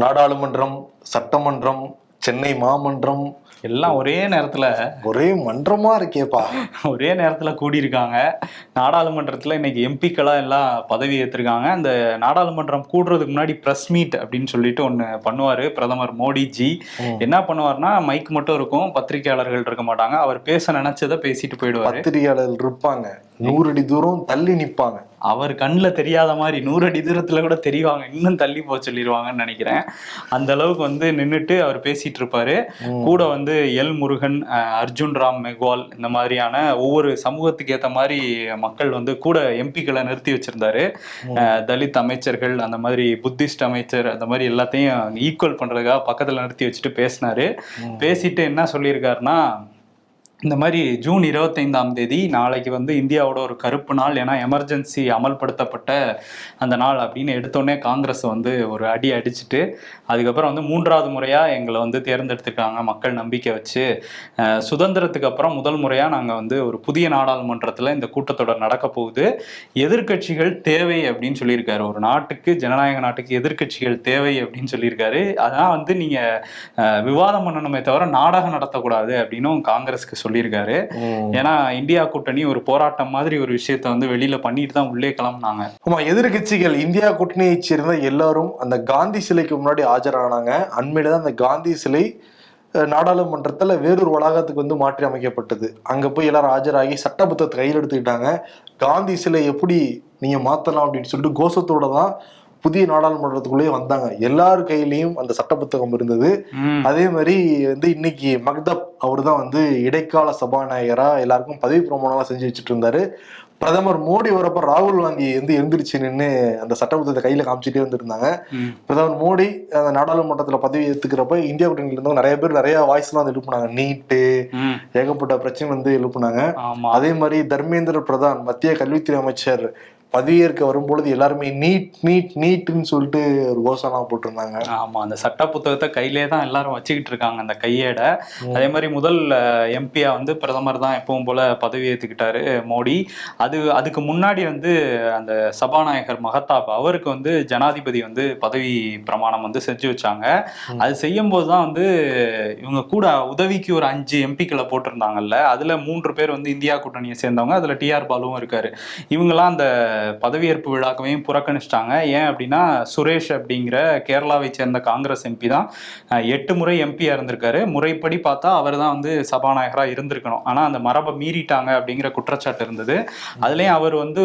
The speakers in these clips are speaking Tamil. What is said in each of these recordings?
நாடாளுமன்றம் சட்டமன்றம் சென்னை மாமன்றம். எல்லாம் ஒரே நேரத்துல. ஒரே மன்றமா இருக்கேப்பா. ஒரே நேரத்துல கூடியிருக்காங்க. நாடாளுமன்றத்துல இன்னைக்கு எம்பிக்களா எல்லாம் பதவி ஏற்றிருக்காங்க அந்த நாடாளுமன்றம் கூடுறதுக்கு முன்னாடி பிரஸ் மீட் அப்படின்னு சொல்லிட்டு ஒண்ணு பண்ணுவாரு பிரதமர் மோடிஜி. என்ன பண்ணுவாருன்னா மைக் மட்டும் இருக்கும் பத்திரிகையாளர்கள் இருக்க மாட்டாங்க. அவர் பேச நினைச்சதை பேசிட்டு போயிடுவாரு. பத்திரிகையாளர்கள் இருப்பாங்க. நூறு அடி தூரம் தள்ளி நிப்பாங்க. அவர் கண்ணில் தெரியாத மாதிரி நூறு அடி தூரத்துல கூட தெரிவாங்க. இன்னும் தள்ளி போக சொல்லிடுவாங்கன்னு நினைக்கிறேன். அந்த அளவுக்கு வந்து நின்றுட்டு அவர் பேசிட்டு இருப்பாரு. கூட வந்து எல் முருகன் அர்ஜுன் ராம் மெக்வால் இந்த மாதிரியான ஒவ்வொரு சமூகத்துக்கு ஏத்த மாதிரி மக்கள் வந்து கூட எம்பிக்களை நிறுத்தி வச்சிருந்தாரு. தலித் அமைச்சர்கள் அந்த மாதிரி புத்திஸ்ட் அமைச்சர் அந்த மாதிரி எல்லாத்தையும் ஈக்குவல் பண்றதுக்காக பக்கத்துல நிறுத்தி வச்சுட்டு பேசினாரு. பேசிட்டு என்ன சொல்லியிருக்காருன்னா இந்த மாதிரி ஜூன் இருபத்தைந்தாம் தேதி நாளைக்கு வந்து இந்தியாவோட ஒரு கருப்பு நாள் ஏன்னா எமர்ஜென்சி அமல்படுத்தப்பட்ட அந்த நாள் அப்படின்னு எடுத்தோடனே காங்கிரஸ் வந்து ஒரு அடி அடிச்சுட்டு அதுக்கப்புறம் வந்து மூன்றாவது முறையாக எங்களை வந்து தேர்ந்தெடுத்துருக்காங்க மக்கள் நம்பிக்கை வச்சு. சுதந்திரத்துக்கு அப்புறம் முதல் முறையாக நாங்கள் வந்து ஒரு புதிய நாடாளுமன்றத்தில் இந்த கூட்டத்தொடர் நடக்க போகுது. எதிர்க்கட்சிகள் தேவை அப்படின்னு சொல்லியிருக்காரு. ஒரு நாட்டுக்கு ஜனநாயக நாட்டுக்கு எதிர்க்கட்சிகள் தேவை அப்படின்னு சொல்லியிருக்காரு. அதான் வந்து நீங்கள் விவாதம் பண்ணணுமே தவிர நாடகம் நடத்தக்கூடாது அப்படின்னும் காங்கிரஸ்க்கு சொல்லியிருக்காரு. ஏன்னா இந்தியா கூட்டணி ஒரு போராட்டம் மாதிரி ஒரு விஷயத்த வந்து வெளியில பண்ணிட்டு தான் உள்ளே கிளம்புனாங்க. ஆமா எதிர்கட்சிகள் இந்தியா கூட்டணியை சேர்ந்த எல்லாரும் அந்த காந்தி சிலைக்கு முன்னாடி ஆஜரானாங்க. அண்மையில தான் அந்த காந்தி சிலை நாடாளுமன்றத்துல வேறொரு வளாகத்துக்கு வந்து மாற்றி அமைக்கப்பட்டது. அங்க போய் எல்லாரும் ஆஜராகி சட்ட புத்தகத்தை கையில் எடுத்துக்கிட்டாங்க. காந்தி சிலை எப்படி நீங்க மாத்தலாம் அப்படின்னு சொல்லிட்டு கோஷத்தோட தான் புதிய நாடாளுமன்றத்துக்குள்ளேயே வந்தாங்க. எல்லார் கையிலயும் அந்த சட்ட புத்தகம் இருந்தது. அதே மாதிரி வந்து இன்னைக்கு மக்தப் அவர் தான் வந்து இடைக்கால சபாநாயகரா எல்லாருக்கும் பதவி பிரமாணம்லாம் செஞ்சு வச்சுட்டு இருந்தாரு பிரதமர் மோடி வரப்ப ராகுல் காந்தி வந்து எந்திரிச்சு நின்று அந்த சட்டப்புத்தகத்தை கையில காமிச்சிட்டே வந்திருந்தாங்க. பிரதமர் மோடி அந்த நாடாளுமன்றத்துல பதவி ஏத்துக்கிறப்ப இந்தியா கூட்டணியில இருந்தவங்க நிறைய பேர் நிறைய வாய்ஸ் எல்லாம் வந்து எழுப்புனாங்க. நீட்டு. ஏகப்பட்ட பிரச்சனை வந்து எழுப்புனாங்க. அதே மாதிரி தர்மேந்திர பிரதான் மத்திய கல்வித்துறை அமைச்சர் பதவியேற்க வரும்பொழுது எல்லாருமே நீட் நீட் நீட்னு சொல்லிட்டு ஒரு கோஷம்லாம் போட்டிருந்தாங்க. ஆமா அந்த சட்ட புத்தகத்தை கையிலே தான் எல்லாரும் வச்சுக்கிட்டு இருக்காங்க அந்த கையேட. அதே மாதிரி முதல் எம்பியா வந்து பிரதமர் தான் எப்பவும் போல பதவி ஏத்துக்கிட்டாரு மோடி. அது அதுக்கு முன்னாடி வந்து அந்த சபாநாயகர் மகதாப் அவருக்கு வந்து ஜனாதிபதி வந்து பதவி பிரமாணம் வந்து செஞ்சு வச்சாங்க. அது செய்யும் போது தான் வந்து இவங்க கூட உதவிக்கு ஒரு அஞ்சு எம்பிக்களை போட்டிருந்தாங்கல்ல அதுல மூன்று பேர் வந்து இந்தியா கூட்டணியை சேர்ந்தவங்க அதுல டிஆர் பாலுவும் இருக்காரு. இவங்கெல்லாம் அந்த பதவியேற்பு விழாக்களையும் புறக்கணிச்சிட்டாங்க. ஏன் அப்படின்னா சுரேஷ் அப்படிங்கிற கேரளாவை சேர்ந்த காங்கிரஸ் எம்பி தான் எட்டு முறை எம்பியா இருந்திருக்காரு. முறைப்படி பார்த்தா அவர் தான் வந்து சபாநாயகரா இருந்திருக்கணும். ஆனா அந்த மரபை மீறிட்டாங்க அப்படிங்கிற குற்றச்சாட்டு இருந்தது. அதுலயும் அவர் வந்து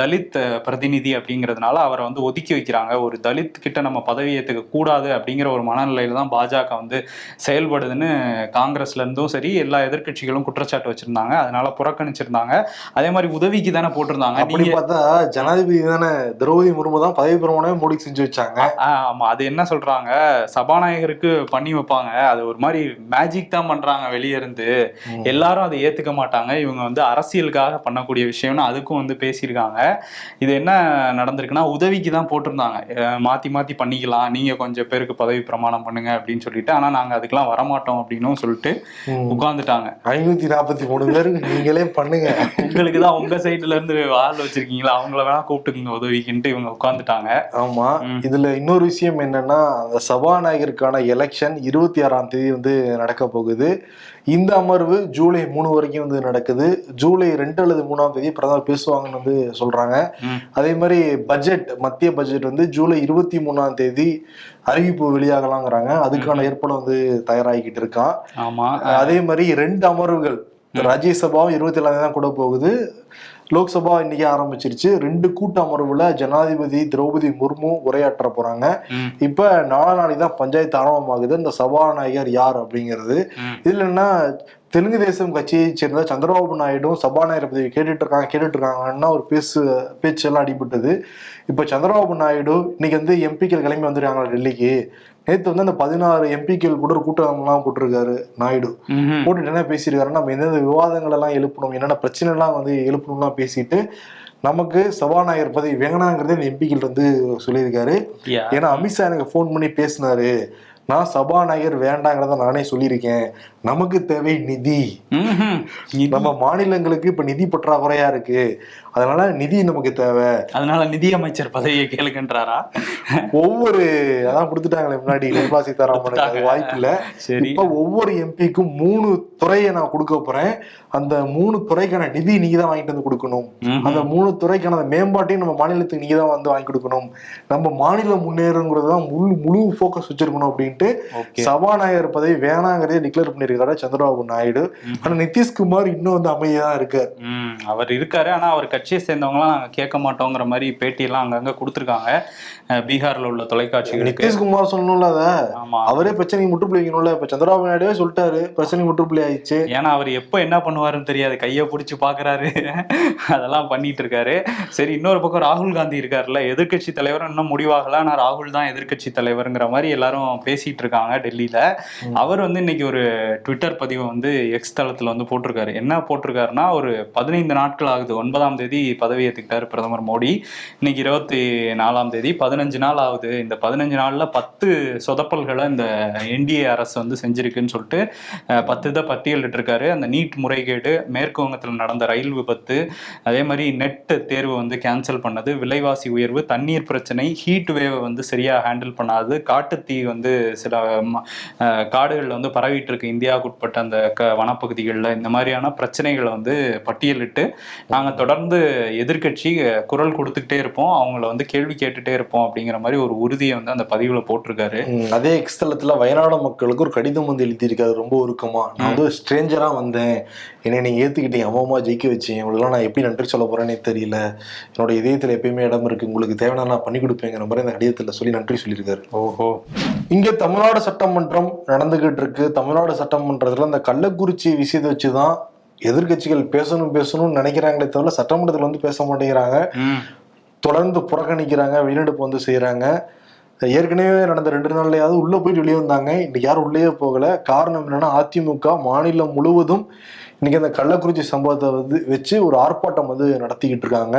தலித் பிரதிநிதி அப்படிங்கிறதுனால அவரை வந்து ஒதுக்கி வைக்கிறாங்க. ஒரு தலித் கிட்ட நம்ம பதவி ஏத்துக்க கூடாது அப்படிங்கிற ஒரு மனநிலையில தான் பாஜக வந்து செயல்படுதுன்னு காங்கிரஸ்ல இருந்தும் சரி எல்லா எதிர்க்கட்சிகளும் குற்றச்சாட்டு வச்சிருந்தாங்க. அதனால புறக்கணிச்சிருந்தாங்க. அதே மாதிரி உதவிக்கு தானே போட்டிருந்தாங்க. அப்படி பார்த்தா ஜனாதிபதி தானே? திரௌபதி முர்மு தான் பதவி பிரமாணமே மோடி செஞ்சு வச்சாங்க. ஆமா. அது என்ன சொல்றாங்க? சபாநாயகருக்கு பண்ணி வைப்பாங்க. அது ஒரு மாதிரி மேஜிக் தான் பண்றாங்க வெளியே இருந்து. எல்லாரும் அதை ஏத்துக்க மாட்டாங்க. இவங்க வந்து அரசியலுக்காக பண்ணக்கூடிய விஷயம்னு அதுக்கும் வந்து பேசியிருக்காங்க. இது என்ன நடந்திருக்குன்னா உதவிக்கு தான் போட்டிருந்தாங்க. மாத்தி மாத்தி பண்ணிக்கலாம். நீங்க கொஞ்சம் பேருக்கு பதவி பிரமாணம் பண்ணுங்க அப்படின்னு சொல்லிட்டு ஆனா நாங்க அதுக்கெல்லாம் வரமாட்டோம் அப்படின்னும் சொல்லிட்டு ம். உட்கார்ந்துட்டாங்க. ஐநூத்தி நாற்பத்தி மூணு பேர் நீங்களே பண்ணுங்க. உங்களுக்கு தான் உங்க சைடுல இருந்து ஆள் வச்சிருக்கீங்களா? அவங்கள வேணா கூப்பிட்டுக்குங்க உதவிக்குன்ட்டு இவங்க உட்கார்ந்துட்டாங்க. ஆமா. இதுல இன்னொரு விஷயம் என்னன்னா அந்த சபாநாயகருக்கான எலெக்ஷன் இருபத்தி ஆறாம் தேதி வந்து நடக்க போகுது. இந்த அமர்வு ஜூலை மூணு வரைக்கும் வந்து நடக்குது. ஜூலை ரெண்டு அல்லது மூணாம் தேதி பிரதமர் பேசுவாங்கன்னு வந்து சொல்றாங்க. அதே மாதிரி பட்ஜெட் மத்திய பட்ஜெட் வந்து ஜூலை இருபத்தி மூணாம் தேதி அறிவிப்பு வெளியாகலாங்கிறாங்க. அதுக்கான ஏற்பாடு வந்து தயாராகிக்கிட்டு இருக்கான். ஆமா. அதே மாதிரி ரெண்டு அமர்வுகள் ராஜ்யசபாவும் இருபத்தி ஏழாம் தான் கூட போகுது. லோக்சபா இன்னைக்கு ஆரம்பிச்சிருச்சு. ரெண்டு கூட்ட அமர்வுல ஜனாதிபதி திரௌபதி முர்மு உரையாற்ற போறாங்க. இப்ப நாலா நாளைக்கு தான் பஞ்சாயத்து ஆரம்பமாகுது. இந்த சபாநாயகர் யார் அப்படிங்கிறது. என்ன தெலுங்கு தேசம் கட்சியை சேர்ந்த சந்திரபாபு நாயுடும் சபாநாயகர் பதவி கேட்டுட்டு இருக்காங்க கேட்டுட்டு இருக்காங்கன்னா ஒரு பேசு பேச்செல்லாம் அடிபட்டது. இப்ப சந்திரபாபு நாயுடு இன்னைக்கு வந்து எம்பிக்கள் கிளம்பி வந்துருக்காங்க டெல்லிக்கு? நேத்து வந்து அந்த பதினாறு எம்பிக்கள் கூட ஒரு கூட்டம்லாம் போட்டிருக்காரு நாயுடு. போட்டுட்டு என்ன பேசியிருக்காருன்னா நம்ம எந்தெந்த விவாதங்கள் எல்லாம் எழுப்பணும் என்னென்ன பிரச்சனை எல்லாம் வந்து எழுப்பணும்லாம் பேசிட்டு நமக்கு சபாநாயகர் பதவி வேணாங்கிறதே இந்த எம்பிக்கள் வந்து சொல்லியிருக்காரு? ஏன்னா அமித்ஷா எனக்கு ஃபோன் பண்ணி பேசினாரு. நான் சபாநாயகர் வேண்டாங்கிறத நானே சொல்லியிருக்கேன். நமக்கு தேவை நிதி. நம்ம மாநிலங்களுக்கு இப்ப நிதி பற்றாக்குறையா இருக்கு. அதனால நிதி நமக்கு தேவை? அதனால நிதியமைச்சர் பதவியை கேளுங்கன்றாரா? ஒவ்வொரு அதான் கொடுத்துட்டாங்களே முன்னாடி நிர்மலா சீதாராமனுக்கு. அது வாய்ப்பு இல்ல சரி. இப்ப ஒவ்வொரு எம்பிக்கும் மூணு துறையை நான் கொடுக்க போறேன். அந்த மூணு துறைக்கான நிதி நீங்க தான் வாங்கிட்டு வந்து கொடுக்கணும். அந்த மூணு துறைக்கான மேம்பாட்டையும் நம்ம மாநிலத்துக்கு நீங்க தான் வந்து வாங்கி கொடுக்கணும். நம்ம மாநிலம் முன்னேறுங்கிறது தான் முழு முழு ஃபோக்கஸ் வச்சிருக்கணும் அப்படின்ட்டு சபாநாயகர் பதவி வேணாங்கிறதே டிக்ளேர் பண்ணியிருக்காரு சந்திரபாபு நாயுடு. ஆனா நிதிஷ்குமார் இன்னும் வந்து அமைதியா இருக்காரு. அவர் இருக்காரு. ஆனா அவர் கட்சியை சேர்ந்தவங்களாம் நாங்க கேட்க மாட்டோங்கிற மாதிரி பேட்டியெல்லாம் அங்கங்க கொடுத்துருக்காங்க. பீகார்ல உள்ள தொலைக்காட்சிகளுக்கு. நிதிஷ்குமார் சொல்லணும்ல அத? ஆமா. அவரே பிரச்சனைக்கு முற்றுப்புள்ளி வைக்கணும்ல இப்ப சந்திரபாபு நாயுடுவே சொல்லிட்டாரு பிரச்சனை முற்றுப்புள்ளி ஆயிடுச்சு ஏன்னா அவர் எப்போ என்ன பண்ணுவாருன்னு தெரியாது. கையை பிடிச்சி பாக்குறாரு. அதெல்லாம் பண்ணிட்டு இருக்காரு சரி இன்னொரு பக்கம் ராகுல் காந்தி இருக்காருல்ல. எதிர்க்கட்சி தலைவர் இன்னும் முடிவாகல. ஆனா ராகுல் தான் எதிர்க்கட்சி தலைவருங்கிற மாதிரி எல்லாரும் பேசிட்டு இருக்காங்க டெல்லியில அவர் வந்து இன்னைக்கு ஒரு ட்விட்டர் பதிவை வந்து எக்ஸ் தளத்துல வந்து போட்டிருக்காரு. என்ன போட்டிருக்காருன்னா ஒரு பதினைந்து நாட்கள் ஆகுது. ஒன்பதாம் தேதி பதவி ஏற்றுக்கிட்டாரு பிரதமர் மோடி. இன்னைக்கு இருபத்தி நாலாம் தேதி. பதினஞ்சு நாள் ஆகுது. இந்த பதினஞ்சு நாளில் பத்து சொதப்பல்களை இந்த என்டிஏ அரசு வந்து செஞ்சிருக்குன்னு சொல்லிட்டு பத்து இதை பட்டியலிட்டு இருக்காரு அந்த நீட் முறைகேடு மேற்கு வங்கத்தில் நடந்த ரயில் விபத்து அதே மாதிரி நெட் தேர்வு வந்து கேன்சல் பண்ணது விலைவாசி உயர்வு தண்ணீர் பிரச்சனை ஹீட் வேவை வந்து சரியாக ஹேண்டில் பண்ணாது காட்டுத்தீ வந்து சில ம- வந்து பரவிட்டு இருக்கு இந்தியாவுக்கு உட்பட்ட அந்த க வனப்பகுதிகளில் இந்த மாதிரியான பிரச்சனைகளை வந்து பட்டியலிட்டு நாங்கள் தொடர்ந்து எதிர்க்கட்சி அஹ், குரல் கொடுத்துக்கிட்டே இருப்போம். அவங்கள வந்து கேள்வி கேட்டுட்டே இருப்போம் அப்படிங்கிற மாதிரி ஒரு உறுதியை வந்து அந்த பதிவுல போட்டிருக்காரு. அதே எக்ஸ்தலத்துல வயநாடு மக்களுக்கு ஒரு கடிதம் வந்து எழுதியிருக்காரு. ரொம்ப உருக்கமா. நான் வந்து ஸ்ட்ரேஞ்சரா வந்தேன். என்னை நீங்க ஏத்துக்கிட்டீங்க அம்மா அம்மா ஜெயிக்க வச்சீங்க உங்களுக்குலாம் நான் எப்படி நன்றி சொல்ல போறேனே தெரியல. என்னோட இதயத்துல எப்பயுமே இடம் இருக்கு. உங்களுக்கு தேவையான நான் பண்ணி கொடுப்பேங்கிற மாதிரி அந்த கடிதத்துல சொல்லி நன்றி சொல்லியிருக்காரு. ஓஹோ. இங்க தமிழ்நாடு சட்டமன்றம் நடந்துகிட்டு இருக்கு. தமிழ்நாடு சட்டமன்றத்துல அந்த கள்ளக்குறிச்சி விஷயத்தை வச்சுதான் எதிர்க்கட்சிகள் பேசணும் பேசணும்னு நினைக்கிறாங்களே தவிர சட்டமன்றத்துல வந்து பேச மாட்டேங்கிறாங்க. தொடர்ந்து புறக்கணிக்கிறாங்க வெளிநடப்பு வந்து செய்றாங்க. ஏற்கனவே நடந்த ரெண்டு நாள்லயாவது உள்ள போயிட்டு வெளியே வந்தாங்க. இன்னைக்கு யாரும் உள்ளேயே போகல. காரணம் என்னன்னா அதிமுக மாநிலம் முழுவதும் இன்னைக்கு அந்த கள்ளக்குறிச்சி சம்பவத்தை வந்து வச்சு ஒரு ஆர்ப்பாட்டம் வந்து நடத்திக்கிட்டு இருக்காங்க.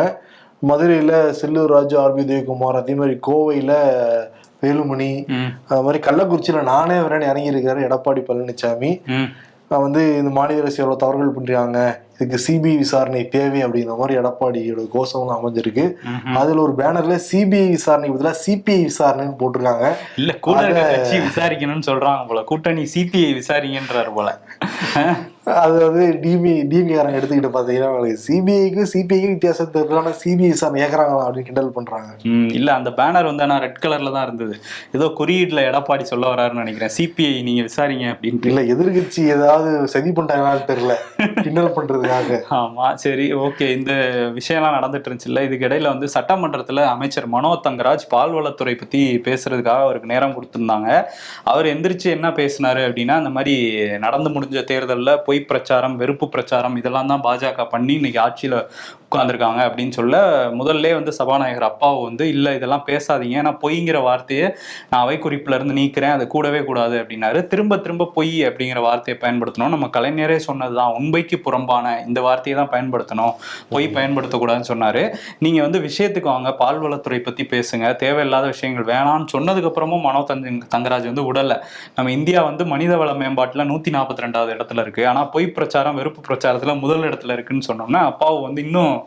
மதுரையில செல்லூர் ராஜு ஆர்பி உதயகுமார் அதே மாதிரி கோவையில வேலுமணி அது மாதிரி கள்ளக்குறிச்சியில நானே வரேன்னு இறங்கியிருக்காரு எடப்பாடி பழனிசாமி வந்து இந்த மாநில அரசு எவ்வளவு தவறுகள் பண்றாங்க? இதுக்கு சிபிஐ விசாரணை தேவை அப்படிங்கிற மாதிரி எடப்பாடியோட கோஷம் அமைஞ்சிருக்கு. அதுல ஒரு பேனர்ல சிபிஐ விசாரணைக்கு பதிலாக சிபிஐ விசாரணைன்னு போட்டிருக்காங்க. இல்ல கூட கட்சி விசாரிக்கணும்னு சொல்றாங்க போல. கூட்டணி சிபிஐ விசாரிங்கன்றாரு போல. அது வந்து டிபி டிபிகாரங்க எடுத்துக்கிட்டு பாத்தீங்கன்னா அவங்களுக்கு சிபிஐக்கு சிபிஐக்கு வித்தியாசம் தெரியல ஆனா சிபிஐ விசாரணை கேட்கறாங்களா அப்படின்னு கிண்டல் பண்றாங்க. ம், இல்ல அந்த பேனர் வந்து ஆனா ரெட் கலர்ல தான் இருந்தது. ஏதோ குறியீடுல எடப்பாடி சொல்ல வராருன்னு நினைக்கிறேன். சிபிஐ நீங்க விசாரிங்க அப்படின்ட்டு. இல்ல எதிர்கட்சி ஏதாவது சதி பண்றாங்களான்னு தெரியல. கிண்டல் பண்றதுக்காக. ஆமா சரி ஓகே. இந்த விஷயம்லாம் நடந்துட்டு இருந்துச்சுல்ல இதுக்கு இடையில வந்து சட்டமன்றத்துல அமைச்சர் மனோ தங்கராஜ் பால்வளத்துறை பத்தி பேசுறதுக்காக அவருக்கு நேரம் கொடுத்திருந்தாங்க. அவர் எந்திரிச்சு என்ன பேசினாரு அப்படின்னா இந்த மாதிரி நடந்து முடிஞ்ச தேர்தல்ல பொய் பிரச்சாரம் வெறுப்பு பிரச்சாரம் இதெல்லாம் தான் பாஜக பண்ணி இன்னைக்கு ஆட்சியில உட்கார்ந்திருக்காங்க அப்படின்னு சொல்ல முதல்ல வந்து சபாநாயகர் அப்பாவை வந்து இல்ல இதெல்லாம் பேசாதீங்க. ஏன்னா பொய்ங்கிற வார்த்தையை நான் அவை குறிப்புல இருந்து நீக்கிறேன். அது கூடவே கூடாது அப்படின்னாரு. திரும்ப திரும்ப பொய் அப்படிங்கிற வார்த்தையை பயன்படுத்தணும். நம்ம கலைஞரே சொன்னதுதான். உண்மைக்கு புறம்பான இந்த வார்த்தையை தான் பயன்படுத்தணும். பொய் பயன்படுத்தக்கூடாதுன்னு சொன்னாரு. நீங்க வந்து விஷயத்துக்கு வாங்க. பால்வளத்துறை பத்தி பேசுங்க. தேவையில்லாத விஷயங்கள் வேணாம்னு சொன்னதுக்கு அப்புறமும் மனோ தங்க தங்கராஜ் வந்து உடல. நம்ம இந்தியா வந்து மனிதவள மேம்பாட்டுல நூத்தி நாற்பத்தி ரெண்டாவது இடத்துல இருக்கு. ஆனா பொய் பிரச்சாரம் வெறுப்பு பிரச்சாரத்துல முதல் இடத்துல இருக்குன்னு சொன்னோம்னா அப்பாவு வந்து இன்னும்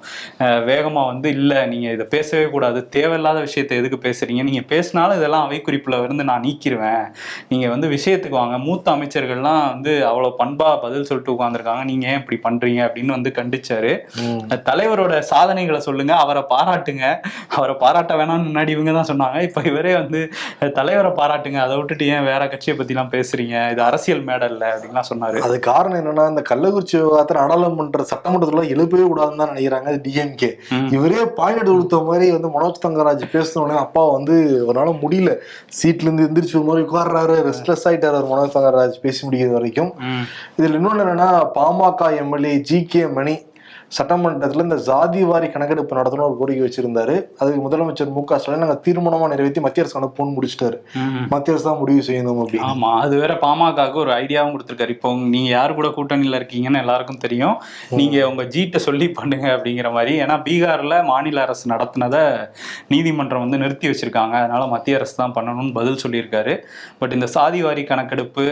அஹ், வேகமா வந்து இல்ல நீங்க இதை பேசவே கூடாது. தேவையில்லாத விஷயத்தை எதுக்கு பேசுறீங்க? நீங்க பேசினாலும் இதெல்லாம் அவை குறிப்புல இருந்து நான் நீக்கிருவேன். நீங்க வந்து விஷயத்துக்கு வாங்க. மூத்த அமைச்சர்கள்லாம் வந்து அவ்வளவு பண்பா பதில் சொல்லிட்டு உட்கார்ந்திருக்காங்க. நீங்க ஏன் இப்படி பண்றீங்க? அப்படின்னு வந்து கண்டிச்சாரு. தலைவரோட சாதனைகளை சொல்லுங்க. அவரை பாராட்டுங்க. அவரை பாராட்ட வேணாம்னு முன்னாடி இவங்க தான் சொன்னாங்க. இப்ப இவரே வந்து தலைவரை பாராட்டுங்க. அதை விட்டுட்டு ஏன் வேற கட்சியை பத்தி எல்லாம் பேசுறீங்க? இது அரசியல் மேடை இல்ல அப்படின்லாம் சொன்னாரு. அது காரணம் என்னன்னா இந்த கள்ளக்குறிச்சி விவகாரத்தை நாடாளுமன்ற சட்டமன்றத்துல எழுப்பவே கூடாதுன்னு தான் நினைக்கிறாங்க. அது டிஎம்கே. இவரே பாயிண்ட் கொடுத்த மாதிரி வந்து மனோஜ் தங்கராஜ் பேசின உடனே அப்பா வந்து அவரால முடியல சீட்ல இருந்து எந்திரிச்சு ஒரு மாதிரி உட்கார்றாரு ரெஸ்ட்லெஸ் ஆயிட்டாரு மனோஜ் தங்கராஜ் பேசி முடிக்கிற வரைக்கும். இதுல இன்னொன்னு என்னன்னா PMK MLA G K Mani சட்டமன்றத்துல இந்த ஜாதி வாரி கணக்கெடுப்பு நடத்தணும் ஒரு கோரிக்கை வச்சிருந்தாரு. அதுக்கு முதலமைச்சர் மு க ஸ்டாலின் நாங்க தீர்மானமா நிறைவேற்றி மத்திய அரசு அனுப்பணும்னு முடிச்சிட்டாரு. மத்திய அரசு தான் முடிவு செய்யணும் அப்படின்னு. ஆமா அது வேற பாமகவுக்கு ஒரு ஐடியாவும் கொடுத்திருக்காரு. இப்போ நீங்க யாரு கூட கூட்டணியில இருக்கீங்கன்னு எல்லாருக்கும் தெரியும். நீங்க உங்க ஜீட்டை சொல்லி பண்ணுங்க அப்படிங்கிற மாதிரி. ஏன்னா பீகார்ல மாநில அரசு நடத்தினதை நீதிமன்றம் வந்து நிறுத்தி வச்சிருக்காங்க. அதனால மத்திய அரசு தான் பண்ணணும்னு பதில் சொல்லியிருக்காரு. பட் இந்த சாதிவாரி கணக்கெடுப்பு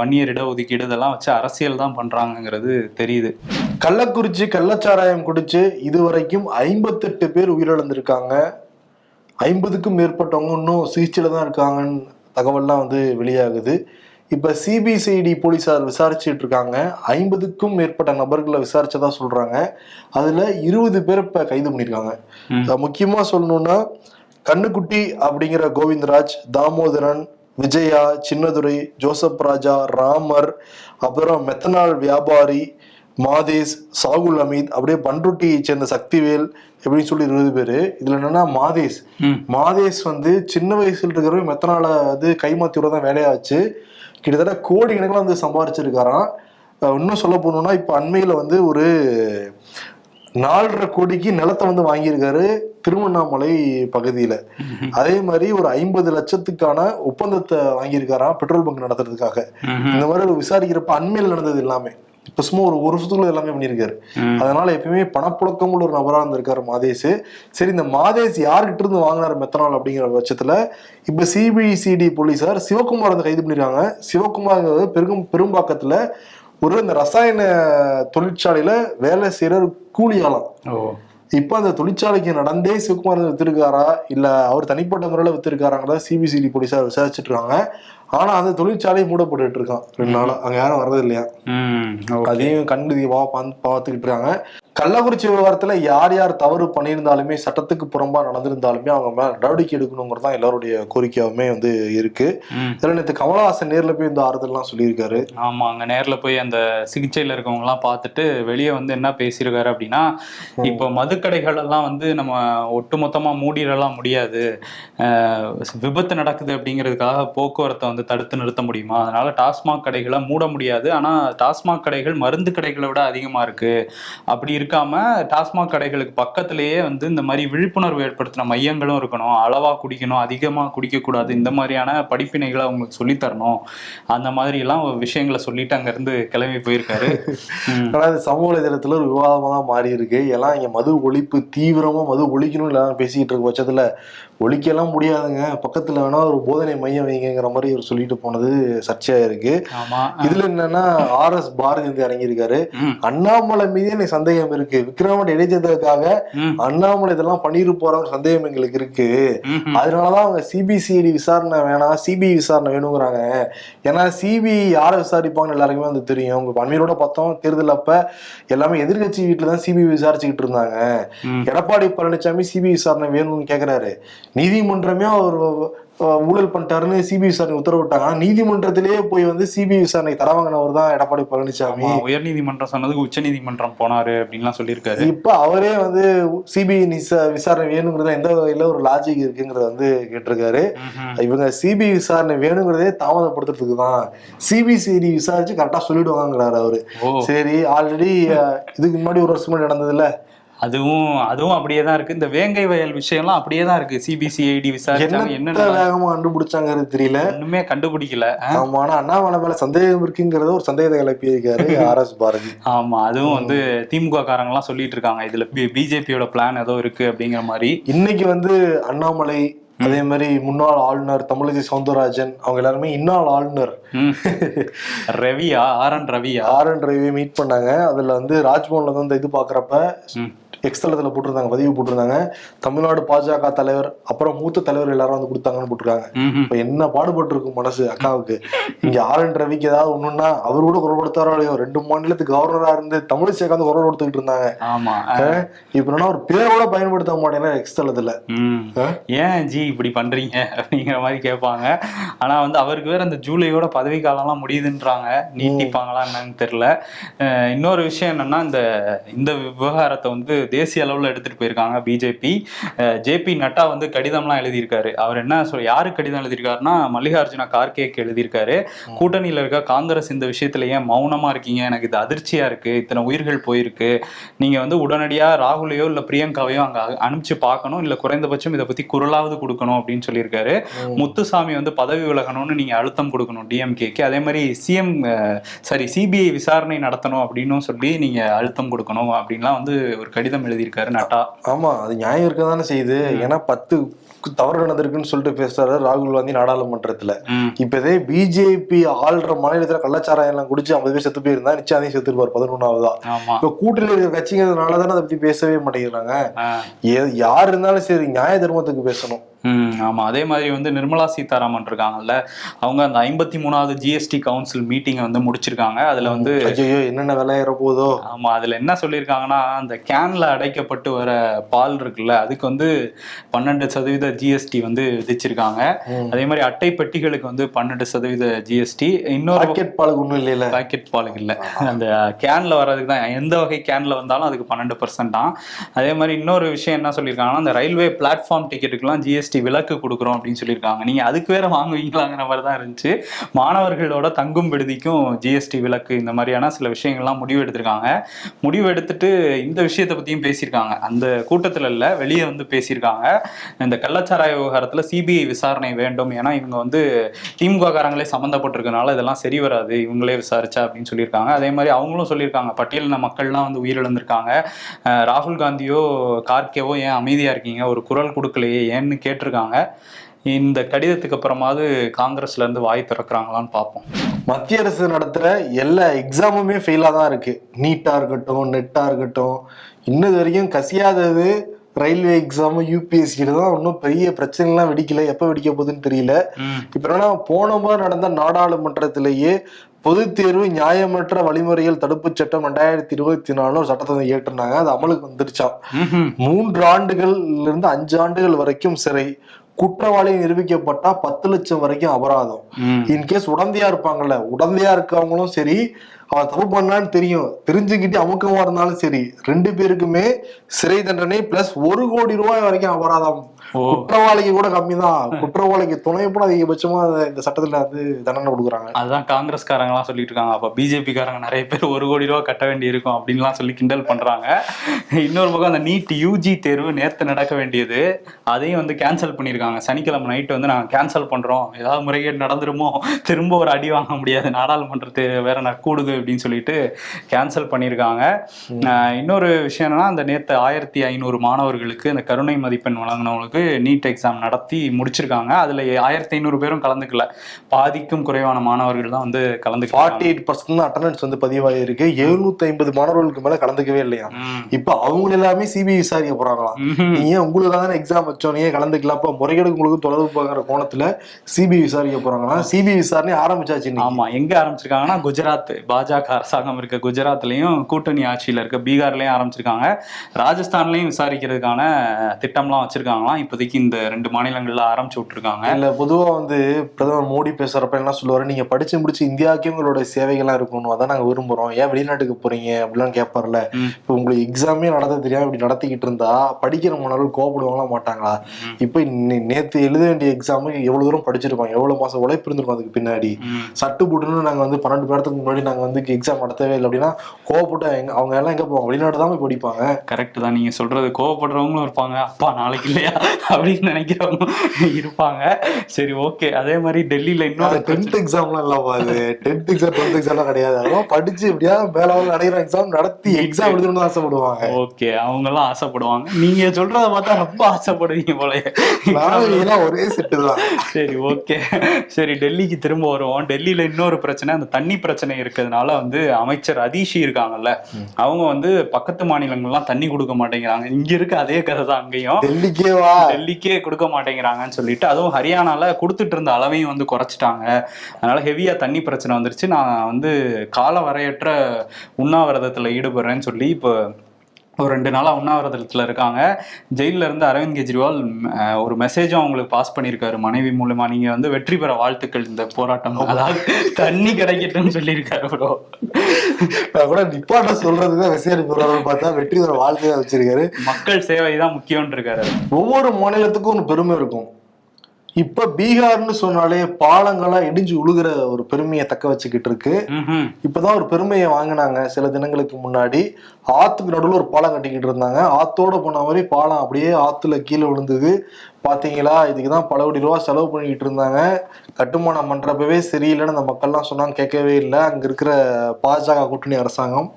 வன்னியர் இடஒதுக்கீடு இதெல்லாம் வச்சு அரசியல் தான் பண்றாங்கங்கிறது தெரியுது. கள்ளக்குறிச்சி கள்ள கள்ளச்சாராயம் குடிச்சு இதுவரைக்கும் ஐம்பத்தெட்டு பேர் உயிரிழந்திருக்காங்க. ஐம்பதுக்கும் மேற்பட்டவங்க இன்னும் சிகிச்சையில தான் இருக்காங்கன்னு தகவல்லாம் வந்து வெளியாகுது. இப்ப சிபிசிஐடி போலீசார் விசாரிச்சுட்டு இருக்காங்க. ஐம்பதுக்கும் மேற்பட்ட நபர்களை விசாரிச்சதா சொல்றாங்க. அதுல இருபது பேர் இப்ப கைது பண்ணியிருக்காங்க முக்கியமா சொல்லணும்னா கண்ணுக்குட்டி அப்படிங்கிற கோவிந்தராஜ் தாமோதரன் விஜயா சின்னதுரை ஜோசப் ராஜா ராமர் அப்புறம் மெத்தனால் வியாபாரி மாதேஷ் சாகுல் அமீத் அப்படியே பண்ருட்டியை சேர்ந்த சக்திவேல் எப்படின்னு சொல்லி இருபது பேர். இதுல என்னன்னா மாதேஷ். மாதேஷ் வந்து சின்ன வயசுல இருக்கிறவங்க மெத்தனால வந்து கைமாத்தி விட தான் வேலையாச்சு. கிட்டத்தட்ட கோடி கணக்கில் வந்து சம்பாரிச்சிருக்காராம். இன்னும் சொல்ல போனோம்னா இப்போ அண்மையில வந்து ஒரு நாலரை கோடிக்கு நிலத்தை வந்து வாங்கியிருக்காரு திருவண்ணாமலை பகுதியில. அதே மாதிரி ஒரு ஐம்பது லட்சத்துக்கான ஒப்பந்தத்தை வாங்கியிருக்காராம் பெட்ரோல் பங்க் நடத்துறதுக்காக. இந்த மாதிரி விசாரிக்கிறப்ப அண்மையில் நடந்தது எல்லாமே. இப்ப சும்மா ஒரு ஒரு வருஷத்துக்குள்ள எல்லாமே பண்ணியிருக்காரு. அதனால எப்பயுமே பணப்புழக்கம் உள்ள ஒரு நபரா இருந்திருக்காரு மாதேஷ். சரி இந்த மாதேஷ் யார்கிட்ட இருந்து வாங்கினாரு மெத்தனால் அப்படிங்கிற பட்சத்துல இப்ப சிபிசிடி போலீசார் சிவகுமார் வந்து கைது பண்ணிருக்காங்க. சிவகுமார் பெரும் பெரும்பாக்கத்துல ஒரு இந்த ரசாயன தொழிற்சாலையில வேலை செய்யற ஓ. இப்ப அந்த தொழிற்சாலைக்கு நடந்தே சிவகுமார் வித்திருக்காரா? இல்ல அவர் தனிப்பட்ட முறையில வித்திருக்காராங்கிறத சிபிசிடி போலீசார் விசாரிச்சுட்டு இருக்காங்க. ஆனா அந்த தொழிற்சாலை மூடப்பட்டுட்டு இருக்கான் ரெண்டு நாளா. அங்க யாரும் வர்றது இல்லையா அதையும் கண்டு வா பார்த்துக்கிட்டு இருக்காங்க கள்ளக்குறிச்சி விவகாரத்துல யார் யார் தவறு பண்ணியிருந்தாலுமே சட்டத்துக்கு புறம்பா நடந்திருந்தாலுமே அவங்க மேல நடவடிக்கை எடுக்கணுங்கிறது தான் எல்லாருடைய கோரிக்கையாவுமே வந்து இருக்கு. இதுல நேற்று கமலஹாசன் நேர்ல போய் இந்த ஆறுதல்லாம் சொல்லியிருக்காரு. ஆமா அங்க நேர்ல போய் அந்த சிகிச்சையில இருக்கவங்க எல்லாம் பார்த்துட்டு வெளியே வந்து என்ன பேசியிருக்காரு அப்படின்னா இப்போ மதுக்கடைகள் எல்லாம் வந்து நம்ம ஒட்டுமொத்தமா மூடிடலாம் முடியாது. விபத்து நடக்குது அப்படிங்கிறதுக்காக போக்குவரத்தை வந்து தடுத்து நிறுத்த முடியுமா? அதனால டாஸ்மாக் கடைகளை மூட முடியாது. ஆனால் டாஸ்மாக் கடைகள் மருந்து கடைகளை விட அதிகமாக இருக்கு. அப்படி இருக்காம டாஸ்மாக் கடைகளுக்கு பக்கத்திலேயே வந்து இந்த மாதிரி விழிப்புணர்வு ஏற்படுத்தின மையங்களும் இருக்கணும். அளவாக குடிக்கணும் அதிகமாக குடிக்கக்கூடாது இந்த மாதிரியான படிப்பினைகளை அவங்களுக்கு சொல்லித் தரணும். அந்த மாதிரி எல்லாம் விஷயங்களை சொல்லிட்டு அங்கேருந்து கிளம்பி போயிருக்காரு. ஆனால் இது சமூக வலைதளத்தில் ஒரு விவாதமாக தான் மாறி இருக்கு எல்லாம் இங்கே மது ஒழிப்பு தீவிரமாக மது ஒழிக்கணும் எல்லாரும் பேசிக்கிட்டு இருக்க பட்சத்தில் ஒழிக்கலாம் முடியாதுங்க. பக்கத்துல வேணா ஒரு போதனை மையம் வைங்கிற மாதிரி இவர் சொல்லிட்டு போனது சர்ச்சையா இருக்கு. இதுல என்னன்னா ஆர் எஸ் பாரதி வந்து இறங்கியிருக்காரு. அண்ணாமலை மீதே எனக்கு சந்தேகம் இருக்கு. விக்ரமன் இடைத்தேர்தலுக்காக ம், அண்ணாமலை இதெல்லாம் பண்ணிட்டு போறாங்க சந்தேகம் எங்களுக்கு இருக்கு. அதனாலதான் அவங்க சிபிசிஐடி விசாரணை வேணாம் சிபிஐ விசாரணை வேணுங்கிறாங்க. ஏன்னா சிபிஐ யாரை விசாரிப்பாங்கன்னு எல்லாருக்குமே வந்து தெரியும். இப்ப அண்மையிலோட பார்த்தோம் தேர்தல் அப்ப எல்லாமே எதிர்க்கட்சி வீட்டுல தான் சிபிஐ விசாரிச்சுக்கிட்டு இருந்தாங்க. எடப்பாடி பழனிசாமி சிபிஐ விசாரணை வேணும்னு கேக்குறாரு. நீதிமன்றமே அவர் ஊழல் பண்ணிட்டாருன்னு சிபிஐ விசாரணை உத்தரவிட்டாங்க. நீதிமன்றத்திலேயே போய் வந்து சிபிஐ விசாரணை தர வாங்கினவர் தான் எடப்பாடி பழனிசாமி. ஆமா, உயர்நீதிமன்றம் சொன்னதுக்கு உச்ச நீதிமன்றம் போனாரு அப்படின்லாம் சொல்லியிருக்காரு. இப்ப அவரே வந்து சிபிஐ விசாரணை வேணுங்கிறத எந்த வகையில ஒரு லாஜிக் இருக்குங்கிறத வந்து கேட்டிருக்காரு. இவங்க சிபிஐ விசாரணை வேணுங்கிறதே தாமதப்படுத்துறதுக்கு தான் சிபிசிஐடி விசாரிச்சு கரெக்டா சொல்லிடுவாங்கிறாரு அவரு. சரி ஆல்ரெடி இதுக்கு முன்னாடி ஒரு வருஷம் நடந்ததுல அதுவும் அதுவும் அப்படியே தான் இருக்கு. இந்த வேங்கை வயல் விஷயம்லாம் அப்படியே தான் இருக்கு. சிபிசிஐடி விசாரிச்சாங்க என்ன வேகமா கண்டுபிடிச்சாங்கிறது தெரியல. ஒண்ணுமே கண்டுபிடிக்கல. ஆமா ஆனா அண்ணாமலை மேல சந்தேகம் இருக்குங்கிறத ஒரு சந்தேகத்தை கிளப்பி இருக்காரு ஆர் எஸ் பாரதி. ஆமா அதுவும் வந்து திமுக காரங்க எல்லாம் சொல்லிட்டு இருக்காங்க. இதுல பிஜேபியோட பிளான் ஏதோ இருக்கு அப்படிங்கிற மாதிரி. இன்னைக்கு வந்து அண்ணாமலை அதே மாதிரி முன்னாள் ஆளுநர் தமிழிசை சவுந்தரராஜன் அவங்க எல்லாருமே இன்னாள் ஆளுநர். ரவியா ஆர் என் ரவியா? ஆர் என் ரவியை மீட் பண்ணாங்க. அதுல வந்து ராஜ்பவன்ல வந்து இது பாக்குறப்ப. எக்ஸ்தலத்துல போட்டிருந்தாங்க பதிவு போட்டிருந்தாங்க. தமிழ்நாடு பாஜக தலைவர் அப்புறம் மூத்த தலைவர் எல்லாரும் வந்து கொடுத்தாங்கன்னு போட்டிருக்காங்க. இப்ப என்ன பாடுபட்டு இருக்கும் மனசு அக்காவுக்கு? இங்க ஆர் ரவிக்கு ஏதாவது ஒண்ணுன்னா அவர் கூட குரல் கொடுத்தாரோ இல்லையோ ரெண்டு மாநிலத்துக்கு கவர்னரா இருந்து தமிழிசை உட்காந்து குரல் கொடுத்துக்கிட்டு இருந்தாங்க. ஆமா. இப்ப என்னன்னா ஒரு பேரோட பயன்படுத்த மாட்டேன்னா எக்ஸ்தலத்துல? ஏன் ஜி இப்படி பண்றீங்க அப்படிங்கிற மாதிரி கேட்பாங்க. ஆனா வந்து அவருக்கு வேற அந்த ஜூலையோட பதவி காலம்லாம் முடியுதுன்றாங்க நீட்டிப்பாங்களா என்னன்னு தெரியல. இன்னொரு விஷயம் என்னன்னா இந்த இந்த விவகாரத்தை வந்து தேசிய அளவுல எடுத்துட்டு போயிருக்காங்க பிஜேபி ஜேபி நட்டா வந்து கடிதம்லாம் எழுதியிருக்காரு. அவர் என்ன சொல் யாருக்கு கடிதம் எழுதியிருக்காருன்னா மல்லிகார்ஜுன கார்கேக்கு எழுதியிருக்காரு. கூட்டணியில இருக்க காங்கிரஸ் இந்த விஷயத்துல ஏன் மௌனமா இருக்கீங்க? எனக்கு இது அதிர்ச்சியா இருக்கு. இத்தனை உயிர்கள் போயிருக்கு. நீங்க வந்து உடனடியா ராகுலையோ இல்ல பிரியங்காவையோ அங்க அனுப்பிச்சு பார்க்கணும். இல்ல குறைந்தபட்சம் இதை பத்தி குரலாவது கொடுக்கணும் அப்படின்னு சொல்லியிருக்காரு. முத்துசாமி வந்து பதவி விலகணும்னு நீங்க அழுத்தம் கொடுக்கணும் டிஎம்கேக்கு அதே மாதிரி சிஎம் சாரி சிபிஐ விசாரணை நடத்தணும் அப்படின்னும் சொல்லி நீங்க அழுத்தம் கொடுக்கணும் அப்படின்லாம் வந்து ஒரு கடிதம் எழுதியிருக்காரு நட்டா. ஆமா அது நியாயம் இருக்க தானே செய்யுது ஏன்னா பத்து தவறு நடந்திருக்குன்னு சொல்லிட்டு பேசுறாரு ராகுல் காந்தி நாடாளுமன்றத்துல. ம். இப்ப இதே பிஜேபி ஆள்ற மாநிலத்துல கள்ளச்சாராயம் எல்லாம் குடிச்சு ஐம்பது பேர் செத்து போயிருந்தா நிச்சயம் அதையும் செத்துருப்பார் பதினொன்னாவதா. ஆமா. இப்ப கூட்டணி இருக்கிற கட்சிங்கிறதுனால தானே அதை பத்தி பேசவே மாட்டேங்கிறாங்க. யார் இருந்தாலும் சரி நியாய தர்மத்துக்கு பேசணும். ம் ஆமா. அதே மாதிரி வந்து நிர்மலா சீதாராமன் இருக்காங்கல்ல அவங்க அந்த ஐம்பத்தி மூணாவது ஜிஎஸ்டி கவுன்சில் மீட்டிங்கை வந்து முடிச்சிருக்காங்க. அதுல வந்து ஐயோ என்னென்ன விலை ஏற போதோ ஆமா அதுல என்ன சொல்லியிருக்காங்கன்னா அந்த கேன்ல அடைக்கப்பட்டு வர பால் இருக்குல்ல அதுக்கு வந்து பன்னெண்டு சதவீத ஜிஎஸ்டி வந்து விதிச்சிருக்காங்க. அதே மாதிரி அட்டை பெட்டிகளுக்கு வந்து பன்னெண்டு சதவீத ஜிஎஸ்டி இன்னொரு பாக்கெட் பாலுக்கு ஒண்ணும் இல்லையில பாக்கெட் பாலுக்கு இல்ல. அந்த கேன்ல வர்றதுக்கு தான் எந்த வகை கேன்ல வந்தாலும் அதுக்கு பன்னெண்டு பர்சன்ட் தான். அதே மாதிரி இன்னொரு விஷயம் என்ன சொல்லியிருக்காங்கன்னா அந்த ரயில்வே பிளாட்ஃபார்ம் டிக்கெட்டுக்குலாம் ஜிஎஸ்டி விலக்கு கொடுக்குறோம் அப்படின்னு சொல்லியிருக்காங்க. நீங்கள் அதுக்கு வேற வாங்குவீங்களாங்கிற மாதிரி தான் இருந்துச்சு. மாணவர்களோட தங்கும் விடுதிக்கும் ஜிஎஸ்டி விலக்கு இந்த மாதிரியான சில விஷயங்கள்லாம் முடிவு எடுத்திருக்காங்க. முடிவு எடுத்துட்டு இந்த விஷயத்தை பற்றியும் பேசியிருக்காங்க. அந்த கூட்டத்தில் இல்லை வெளியே வந்து பேசியிருக்காங்க. இந்த கள்ளச்சாராய விவகாரத்தில் சிபிஐ விசாரணை வேண்டும். ஏன்னா இவங்க வந்து திமுககாரங்களே சம்மந்தப்பட்டிருக்கனால இதெல்லாம் சரி வராது. இவங்களே விசாரிச்சா அப்படின்னு சொல்லியிருக்காங்க. அதே மாதிரி அவங்களும் சொல்லியிருக்காங்க. பட்டியலின மக்கள்லாம் வந்து உயிரிழந்திருக்காங்க. ராகுல் காந்தியோ கார்கேவோ ஏன் அமைதியாக இருக்கீங்க? ஒரு குரல் கொடுக்கலையே. ஏன்னு கேட்டிருக்காங்க இந்த கடிதத்துக்கு அப்புறமாவது காங்கிரஸ்ல இருந்து வாய் திறக்கிறாங்களான்னு பார்ப்போம். மத்திய அரசு நடத்துற எல்லா எக்ஸாமுமே ஃபெயிலா தான் இருக்கு. நீட்டா இருக்கட்டும் நெட்டா இருக்கட்டும். இன்னது வரைக்கும் கசியாதது ரயில்வே எக்ஸாம் யூபிஎஸ்சி தான் இன்னும் பெரிய பிரச்சனைலாம் வெடிக்கல. எப்ப வெடிக்க போகுதுன்னு தெரியல. இப்ப என்னன்னா போன முறை நடந்த நாடாளுமன்றத்திலேயே பொதுத் தேர்வு நியாயமற்ற வழிமுறைகள் தடுப்புச் சட்டம் ரெண்டாயிரத்தி இருபத்தி நாலு ஒரு சட்டத்தை வந்து ஏற்றுனாங்க அது அமலுக்கு வந்துருச்சாம் ம்ஹும். மூன்று ஆண்டுகள்ல இருந்து அஞ்சு ஆண்டுகள் வரைக்கும் சிறை. குற்றவாளி நிரூபிக்கப்பட்டா பத்து லட்சம் வரைக்கும் அபராதம். இன்கேஸ் உடந்தையா இருப்பாங்கல்ல உடந்தையா இருக்கவங்களும் சரி அவன் தப்பு பண்ணான்னு தெரியும். தெரிஞ்சுக்கிட்டு அமுக்கமா இருந்தாலும் சரி ரெண்டு பேருக்குமே சிறை தண்டனை பிளஸ் ஒரு கோடி ரூபாய் வரைக்கும் அபராதம் குற்றவாளிக்கு கூட கம்மி தான் குற்றவாளிக்கு துணை கூட அதிகபட்சமா அதை இந்த சட்டத்துல வந்து தண்டனை கொடுக்குறாங்க. அதுதான் காங்கிரஸ்காரங்கலாம் சொல்லிட்டு இருக்காங்க அப்ப பிஜேபி காரங்க நிறைய பேர் ஒரு கோடி ரூபா கட்ட வேண்டி இருக்கும் அப்படின்லாம் சொல்லி கிண்டல் பண்றாங்க. இன்னொரு பக்கம் அந்த நீட் யூஜி தேர்வு நேத்து நடக்க வேண்டியது. அதையும் வந்து கேன்சல் பண்ணியிருக்காங்க. சனிக்கிழமை நைட்டு வந்து நாங்க கேன்சல் பண்றோம். ஏதாவது முறைகேடு நடந்துருமோ? திரும்ப ஒரு அடி வாங்க முடியாது. நாடாளுமன்றத்து வேற ந- கூடுது அப்படின்னு சொல்லிட்டு கேன்சல் பண்ணியிருக்காங்க. இன்னொரு விஷயம் என்னன்னா அந்த நேத்து ஆயிரத்தி ஐநூறு மாணவர்களுக்கு அந்த கருணை மதிப்பெண் வழங்கினவங்களுக்கு நீட் எக்ஸாம் நடத்தி முடிச்சிருக்காங்க. அதுல ஆயிரத்தி ஐநூறு பேரும் கலந்துக்கல. பாதிக்கும் குறைவான மாணவர்கள் தான் வந்து கலந்துக்கலாம் ஃபார்ட்டி எயிட் பர்சன்ட் அட்டண்டன்ஸ் வந்து பதிவாயிருக்கு எழுநூத்தி ஐம்பது மாணவர்களுக்கு மேல கலந்துக்கவே இல்லையா? இப்ப அவங்க எல்லாமே சிபிஐ விசாரிக்க போறாங்களாம் ஏன் உங்களுக்கு தானே எக்ஸாம் வச்சோம் நீங்க கலந்துக்கலாம் அப்ப முறைகேடு உங்களுக்கு தொடர்பு பார்க்குற கோணத்துல சிபிஐ விசாரிக்க போறாங்களா? சிபிஐ விசாரணை ஆரம்பிச்சாச்சு. ஆமா. எங்க ஆரம்பிச்சிருக்காங்கன்னா குஜராத். பாஜக அரசாங்கம் இருக்க குஜராத்லயும் கூட்டணி ஆட்சியில இருக்க பீகார்லயும் ஆரம்பிச்சிருக்காங்க. ராஜஸ்தான்லயும் விசாரிக்கிறதுக்கான திட்டம்லாம் வச்சிருக்காங்களாம். இப்போதைக்கு இந்த ரெண்டு மாநிலங்கள்ல ஆரம்பிச்சு விட்டுருக்காங்க. இல்ல பொதுவா வந்து பிரதமர் மோடி பேசுறப்ப என்ன சொல்லுவாரு? நீங்க படிச்சு முடிச்சு இந்தியாவுக்கே உங்களோட சேவைகள்லாம் இருக்கணும் அதான் நாங்க விரும்புறோம். ஏன் வெளிநாட்டுக்கு போறீங்க? அப்படிலாம் கேட்பார்ல. இப்ப உங்களுக்கு எக்ஸாமே நடத்த தெரியாம இப்படி நடத்திக்கிட்டு இருந்தா படிக்கிற மாணவர்கள் கோபப்படுவாங்களா மாட்டாங்களா? இப்ப நேத்து எழுத வேண்டிய எக்ஸாமு எவ்வளவு தூரம் படிச்சிருக்கோம் எவ்வளவு மாசம் உழைப்பு இருந்திருக்கும் அதுக்கு பின்னாடி. சட்டு போட்டுன்னு நாங்க வந்து பன்னெண்டு மணி நேரத்துக்கு முன்னாடி நாங்க வந்து எக்ஸாம் நடத்தவே இல்லை அப்படின்னா கோவப்பட்டு அவங்க எல்லாம் எங்க போவாங்க? வெளிநாட்டு தான் போய் படிப்பாங்க. கரெக்ட் தான். நீங்க சொல்றது கோவப்படுறவங்களும் இருப்பாங்க. அப்பா நாளைக்கு இல்லையா? அப்படின்னு நினைக்கிறவங்க இருப்பாங்க. சரி ஓகே அதே மாதிரி டெல்லியில இன்னொரு டென்த் எக்ஸாம்லாம் இல்லப்பா அது. டென்த் எக்ஸாம் டுவெல்த் எக்ஸாம்லாம் கிடையாது. அதெல்லாம் படிச்சு எப்படியா மேல நடைகிற எக்ஸாம் நடத்தி எக்ஸாம் எழுதணும்னு ஆசைப்படுவாங்க. ஓகே அவங்க எல்லாம் ஆசைப்படுவாங்க. நீங்க சொல்றத பார்த்தா ரொம்ப ஆசைப்படுவீங்க போல இதெல்லாம் ஒரே செட்டு தான். சரி ஓகே சரி டெல்லிக்கு திரும்ப வருவோம். டெல்லியில இன்னொரு பிரச்சனை அந்த தண்ணி பிரச்சனை இருக்கிறதுனால வந்து அமைச்சர் அதிஷி இருக்காங்கல்ல அவங்க வந்து பக்கத்து மாநிலங்கள்லாம் தண்ணி கொடுக்க மாட்டேங்கிறாங்க. இங்க இருக்க அதே கதை தான் அங்கேயும். டெல்லிக்கே வா. டெல்லிக்கே கொடுக்க மாட்டேங்கிறாங்கன்னு சொல்லிட்டு அதுவும் ஹரியானால கொடுத்துட்டு இருந்த அளவையும் வந்து குறைச்சிட்டாங்க. அதனால ஹெவியா தண்ணி பிரச்சனை வந்துருச்சு. நான் வந்து கால வரையற்ற உண்ணாவிரதத்துல ஈடுபடுறேன்னு சொல்லி இப்போ ஒரு ரெண்டு நாளா உண்ணாவிரதத்துல இருக்காங்க. ஜெயில்ல இருந்து அரவிந்த் கெஜ்ரிவால் ஒரு மெசேஜும் அவங்களுக்கு பாஸ் பண்ணியிருக்காரு. மனைவி மூலமா நீங்க வந்து வெற்றி பெற வாழ்த்துக்கள் இந்த போராட்டம். அதாவது தண்ணி கிடைக்கட்டும்னு சொல்லியிருக்காரு ப்ரோ நான் கூட நிப்பாட்ட சொல்றதுதான் விசையடி போறாரு பார்த்தா வெற்றி தர வாழ்க்கையா வச்சிருக்காரு. மக்கள் சேவை தான் முக்கியம்னு இருக்காரு. ஒவ்வொரு மாநிலத்துக்கும் ஒரு பெருமை இருக்கும். இப்ப பீகார்னு சொன்னாலே பாலங்கள்லாம் இடிஞ்சு உழுகிற ஒரு பெருமையை தக்க வச்சுக்கிட்டு இருக்கு. இப்பதான் ஒரு பெருமையை வாங்கினாங்க. சில தினங்களுக்கு முன்னாடி ஆத்துக்கு நடுவில் ஒரு பாலம் கட்டிக்கிட்டு இருந்தாங்க. ஆத்தோட போன மாதிரி பாலம் அப்படியே ஆத்துல கீழே விழுந்தது. பாத்தீங்களா? இதுக்கு தான் பல கோடி ரூபா செலவு பண்ணிக்கிட்டு இருந்தாங்க. கட்டுமானம் பண்றப்பவே சரியில்லைன்னு அந்த மக்கள்லாம் சொன்னாங்க கேட்கவே இல்லை. அங்க இருக்கிற பாஜக கூட்டணி அரசாங்கம்.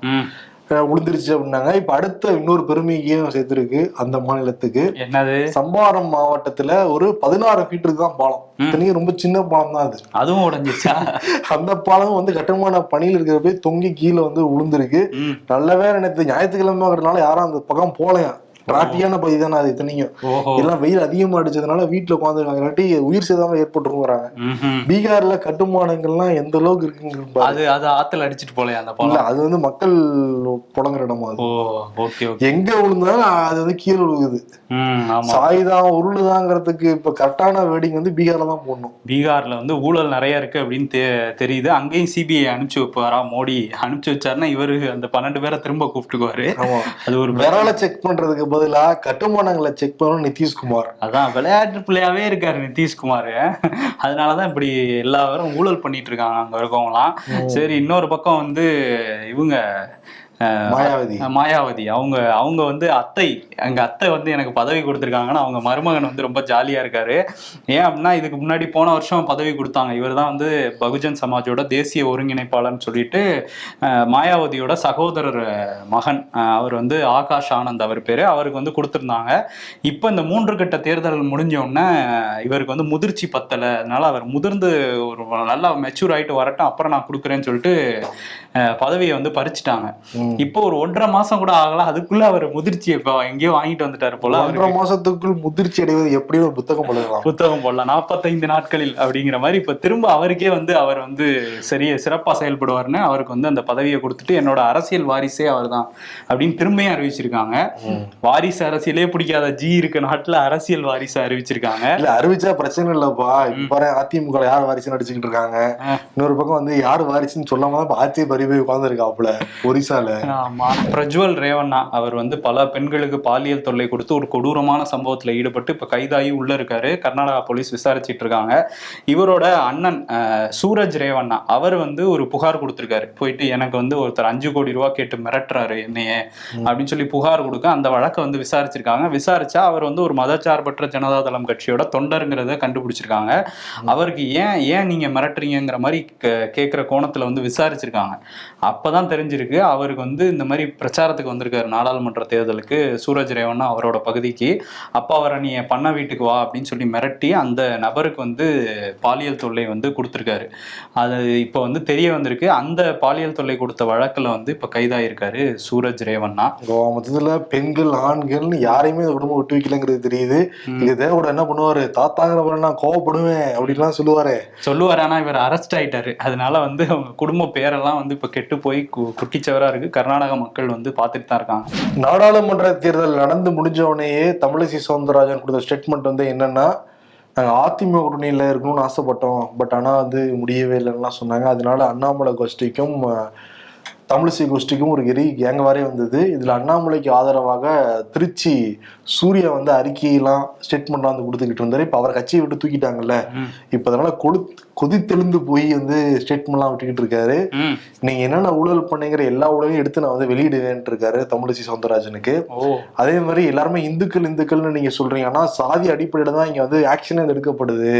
விழுந்துருச்சு அப்படின்னாங்க. இப்ப அடுத்த இன்னொரு பெருமைக்கையும் சேர்த்திருக்கு அந்த மாநிலத்துக்கு. என்னது? சம்பாரம் மாவட்டத்துல ஒரு பதினாறு ஃபீட்டுக்கு தான் பாலம். இத்தனைக்கும் ரொம்ப சின்ன பாலம் தான் அது. அதுவும் உடைஞ்சிருச்சா அந்த பாலம் வந்து கட்டுமான பணியில் இருக்கிற போய் தொங்கி கீழே வந்து விழுந்திருக்கு ம். நல்லவே நினைத்து ஞாயிற்றுக்கிழமைங்கிறதுனால யாரும் அந்த பக்கம் போகலையா? டிராபிக்கான பகுதி தானே அது இத்தனைக்கும். ஓஹோ. எல்லாம் வெயில் அதிகமா அடிச்சதுனால வீட்டுல உட்காந்துருக்காங்க இல்லாட்டி உயிர் சேதம் ஏற்பட்டுருங்கிறாங்க ம்ஹும். பீகார்ல கட்டுமானங்கள்லாம் எந்த அளவுக்கு இருக்குங்க. அது அது ஆத்துல அடிச்சிட்டு போலையா அந்த இல்ல அது வந்து மக்கள் புழங்குற இடமா அது. Oh okay okay. எங்க விழுந்தாலும் அது வந்து கீழே விழுகுது. சாய்தான் உருளுதாங்கிறதுக்கு இப்ப கரெக்டான வேடிங் வந்து பீகார்ல தான் போடணும். பீகார்ல வந்து ஊழல் நிறைய இருக்கு அப்படின்னு தெ- தெரியுது. அங்கேயும் சிபிஐ அனுப்பிச்சு வைப்பாரா? மோடி அனுப்பிச்சு வச்சாருன்னா இவரு அந்த பன்னெண்டு பேரை திரும்ப கூப்பிட்டுக்குவாரு. அது ஒரு விரலை செக் பண்றதுக்கு பதிலா கட்டுமானங்களை செக் பண்ணணும் நிதிஷ்குமார். அதான் விளையாட்டு பிள்ளையாவே இருக்காரு நிதிஷ்குமார். அதனாலதான் இப்படி எல்லாரும் ஊழல் பண்ணிட்டு இருக்காங்க அங்க இருக்கவங்களாம் சரி இன்னொரு பக்கம் வந்து இவங்க மாயாவதி. மாயாவதி. அவங்க அவங்க வந்து அத்தை. அங்க அத்தை வந்து எனக்கு பதவி கொடுத்துருக்காங்கன்னா அவங்க மருமகன் வந்து ரொம்ப ஜாலியா இருக்காரு. ஏன் அப்படின்னா இதுக்கு முன்னாடி போன வருஷம் பதவி கொடுத்தாங்க. இவர் தான் வந்து பகுஜன் சமாஜோட தேசிய ஒருங்கிணைப்பாளர்னு சொல்லிட்டு மாயாவதியோட சகோதரர் மகன். அவர் வந்து ஆகாஷ் ஆனந்த் அவர் பேரு. அவருக்கு வந்து கொடுத்துருந்தாங்க. இப்போ இந்த மூன்று கட்ட தேர்தல் முடிஞ்ச உடனே அஹ், இவருக்கு வந்து முதிர்ச்சி பத்தலை. அதனால அவர் முதிர்ந்து ஒரு நல்லா மெச்சூர் ஆயிட்டு வரட்டும். அப்புறம் நான் கொடுக்குறேன்னு சொல்லிட்டு பதவியை வந்து பறிச்சுட்டாங்க. இப்போ ஒரு ஒன்றரை மாசம் கூட ஆகல. அதுக்குள்ள அவர் முதிர்ச்சி இப்போ எங்கேயோ வாங்கிட்டு வந்துட்டாரு போல ஒன்றரை மாசத்துக்குள் முதிர்ச்சி அடைவது எப்படி ஒரு புத்தகம் எழுதலாம் புத்தகம் போடலாம். நாற்பத்தைந்து நாட்களில் அப்படிங்கிற மாதிரி இப்ப திரும்ப அவருக்கே வந்து அவர் வந்து சரிய சிறப்பா செயல்படுவார்னு அவருக்கு வந்து அந்த பதவியை கொடுத்துட்டு என்னோட அரசியல் வாரிசே அவர்தான் அப்படின்னு திரும்பியும் அறிவிச்சிருக்காங்க. வாரிசு அரசியலே பிடிக்காத ஜி இருக்க நாட்டுல அரசியல் வாரிசு அறிவிச்சிருக்காங்க. இல்ல அறிவிச்சா பிரச்சனை இல்லப்பா. இப்ப அதிமுக யார் வாரிசுன்னு அடிச்சுக்கிட்டு இருக்காங்க. இன்னொரு பக்கம் வந்து யார் வாரிசுன்னு சொல்லாம தான் இப்ப ஆட்சி பறி போய் உட்காந்துருக்காப்புல ஒரிசால? ஆமா. பிரஜ்வல் ரேவண்ணா அவர் வந்து பல பெண்களுக்கு பாலியல் தொல்லை கொடுத்து ஒரு கொடூரமான சம்பவத்துல ஈடுபட்டு இப்ப கைதாகி உள்ள இருக்காரு. கர்நாடகா போலீஸ் விசாரிச்சிட்டு இருக்காங்க. இவரோட அண்ணன் சூரஜ் ரேவண்ணா அவர் வந்து ஒரு புகார் கொடுத்திருக்காரு. போயிட்டு எனக்கு வந்து ஒருத்தர் அஞ்சு கோடி ரூபா கேட்டு மிரட்டுறாரு என்னையே அப்படின்னு சொல்லி புகார் கொடுக்க அந்த வழக்கை வந்து விசாரிச்சிருக்காங்க. விசாரிச்சா அவர் வந்து ஒரு மதச்சார்பற்ற ஜனதாதளம் கட்சியோட தொண்டருங்கிறத கண்டுபிடிச்சிருக்காங்க. அவருக்கு ஏன் ஏன் நீங்க மிரட்டுறீங்கிற மாதிரி கேட்கிற கோணத்துல வந்து விசாரிச்சிருக்காங்க. அப்பதான் தெரிஞ்சிருக்கு. அவருக்கு வந்து இந்த மாதிரி பிரச்சாரத்துக்கு வந்திருக்காரு நாடாளுமன்ற தேர்தலுக்கு சூரஜ் ரேவண்ணா அவரோட பகுதிக்கு. அப்பா அவரை நீ பண்ண வீட்டுக்கு வா அப்படின்னு சொல்லி மிரட்டி அந்த நபருக்கு வந்து பாலியல் தொல்லை வந்து கொடுத்துருக்காரு. அது இப்போ வந்து தெரிய வந்திருக்கு. அந்த பாலியல் தொல்லை கொடுத்த வழக்குல வந்து இப்போ கைதாயிருக்காரு சூரஜ் ரேவண்ணா. மொத்தத்துல பெண்கள் ஆண்கள்னு யாரையுமே இந்த குடும்பம் விட்டு வைக்கலங்கிறது தெரியுது. இது தேவோட என்ன பண்ணுவாரு? தாத்தாங்கிற நான் கோவப்படுவேன் அப்படின்லாம் சொல்லுவாரு. சொல்லுவார். ஆனா இவர் அரெஸ்ட் ஆயிட்டாரு. அதனால வந்து அவங்க குடும்ப பேரெல்லாம் வந்து இப்போ கெட்டு போய் கு- குட்டிச்சவரா இருக்கு. கர்நாடக மக்கள் வந்து பார்த்துட்டு தான் இருக்காங்க. நாடாளுமன்ற தேர்தல் நடந்து முடிஞ்ச உடனேயே தமிழிசை சவுந்தரராஜன் கொடுத்த ஸ்டேட்மெண்ட் வந்து என்னன்னா நாங்க அதிமுக கூட்டணியில இருக்கணும்னு ஆசைப்பட்டோம். பட் ஆனா வந்து முடியவே இல்லைன்னுலாம் சொன்னாங்க. அதனால அண்ணாமலை கோஷ்டிக்கும் தமிழிசை கோஷ்டிக்கும் ஒரு எரி கேங்கவாரே வந்தது. இதுல அண்ணாமலைக்கு ஆதரவாக திருச்சி சூர்யா வந்து அறிக்கையெல்லாம் ஸ்டேட்மெண்ட்லாம் வந்து கொடுத்துக்கிட்டு இருந்தாரு. இப்ப அவர் கட்சியை விட்டு தூக்கிட்டாங்கல்ல. இப்ப அதனால கொடு கொதித்தெழுந்து போய் வந்து ஸ்டேட்மெண்ட்லாம் விட்டுக்கிட்டு இருக்காரு. நீங்க என்னென்ன ஊழல் பண்ணீங்கிற எல்லா ஊழலையும் எடுத்து நான் வந்து வெளியிடுவேன்ட்டு இருக்காரு தமிழிசை சவுந்தரராஜனுக்கு. அதே மாதிரி எல்லாருமே இந்துக்கள் இந்துக்கள்னு நீங்க சொல்றீங்க. ஆனா சாதி அடிப்படையில தான் இங்க வந்து ஆக்ஷனே எடுக்கப்படுது.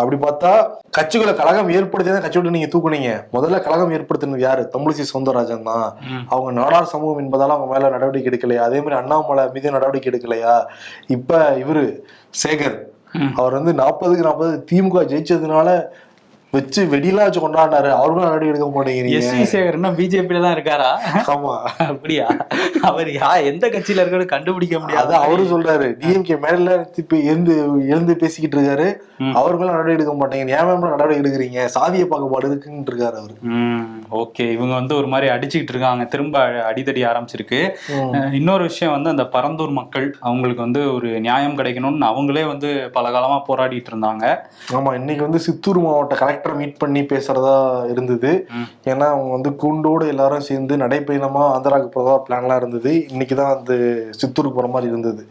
அப்படி பார்த்தா கட்சிக்குள்ள கழகம் ஏற்படுத்தி தான் கட்சி விட்டு நீங்க தூக்குனீங்க. முதல்ல கழகம் ஏற்படுத்தினது யாரு? தமிழிசை சவுந்தரராஜன் தான். அவங்க நாடார் சமூகம் என்பதால அவங்க மேல நடவடிக்கை எடுக்கலையா? அதே மாதிரி அண்ணாமலை மீது நடவடிக்கை எடுக்கலையா? இப்ப இவரு சேகர். அவர் வந்து நாற்பதுக்கு நாற்பது திமுக ஜெயிச்சதுனால வச்சு வெடிலாம் வச்சு கொண்டாடினாரு. அவர்களும் நடவடிக்கை எடுக்க மாட்டேங்கிறீங்க. எஸ் வி சேகர்னா பிஜேபியில தான் இருக்காரா? ஆமா. அப்படியா? அவர் யா எந்த கட்சியில இருக்காரு கண்டுபிடிக்க முடியாது. அவரு சொல்றாரு. டிஎம்கே மேல எழுந்து எழுந்து பேசிக்கிட்டு இருக்காரு. ம். அவர் மேல நடவடிக்கை எடுக்க மாட்டேங்க ஏன் மேல நடவடிக்கை எடுக்கிறீங்க? சாதிய பாகுபாடு இருக்குன்னு இருக்காரு அவரு. ஓகே. இவங்க வந்து ஒரு மாதிரி அடிச்சுக்கிட்டு இருக்காங்க. திரும்ப அடிதடி ஆரம்பிச்சிருக்கு. இன்னொரு விஷயம் வந்து அந்த பரந்தூர் மக்கள் அவங்களுக்கு வந்து ஒரு நியாயம் கிடைக்கணும்னு அவங்களே வந்து பல காலமா போராடிட்டு இருந்தாங்க. ஆமா இன்னைக்கு வந்து சித்தூர் மாவட்ட கலெக்டரை மீட் பண்ணி பேசுறதா இருந்தது. ஏன்னா அவங்க வந்து கூண்டோடு எல்லாரும் சேர்ந்து நடைப்பயணமா ஆந்திராவுக்கு போறதா பிளான்லாம் இருந்தது. இன்னைக்கு தான் அந்த சித்தூருக்கு போற மாதிரி இருந்தது.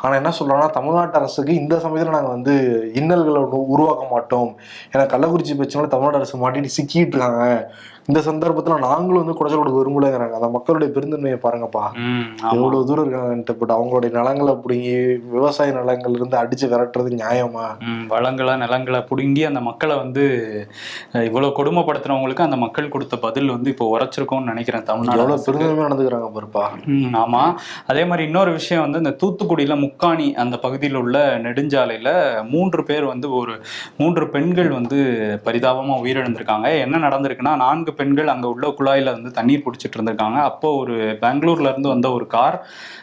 ஆனா என்ன சொல்றோம்னா தமிழ்நாட்டு அரசுக்கு இந்த சமயத்துல நாங்க வந்து இன்னல்களை உரு- உருவாக்க மாட்டோம். ஏன்னா கள்ளக்குறிச்சி பிரச்சனை தமிழ்நாடு அரசு மாட்டிட்டு சிக்கிட்டு இருக்காங்க. இந்த சந்தர்ப்பத்துல நாங்களும் வந்து குடைச்சல் கொடுக்க விரும்பலங்கிறாங்க. அந்த மக்களுடைய பெருந்தன்மையை பாருங்கப்பா. எவ்வளவு தூரம் இருக்காங்கன்ட்டு பட் அவங்களுடைய நிலங்களை பிடுங்கி விவசாய நிலங்கள்ல இருந்து அடிச்சு விரட்டுறது நியாயமா? வளங்களை நிலங்களை புடுங்கி அந்த மக்களை வந்து இவ்வளவு கொடுமைப்படுத்துனவங்களுக்கு அந்த மக்கள் கொடுத்த பதில் வந்து இப்போ உரைச்சிருக்கோம்னு நினைக்கிறேன் தமிழ்நாடு எவ்வளவு. பெருந்தன்மையா நடந்துக்கிறாங்க பாருப்பா. ஆமா. அதே மாதிரி இன்னொரு விஷயம் வந்து இந்த தூத்துக்குடியில முக்காணி அந்த பகுதியில் உள்ள நெடுஞ்சாலையில மூன்று பேர் வந்து ஒரு மூன்று பெண்கள் வந்து பரிதாபமா உயிரிழந்திருக்காங்க. என்ன நடந்திருக்குன்னா நான்கு பெண்கள் அங்க உள்ள குழாயில வந்து தண்ணீர் பிடிச்சிட்டு இருந்திருக்காங்க. அப்போ ஒரு பெங்களூர்ல இருந்து வந்த ஒரு கார்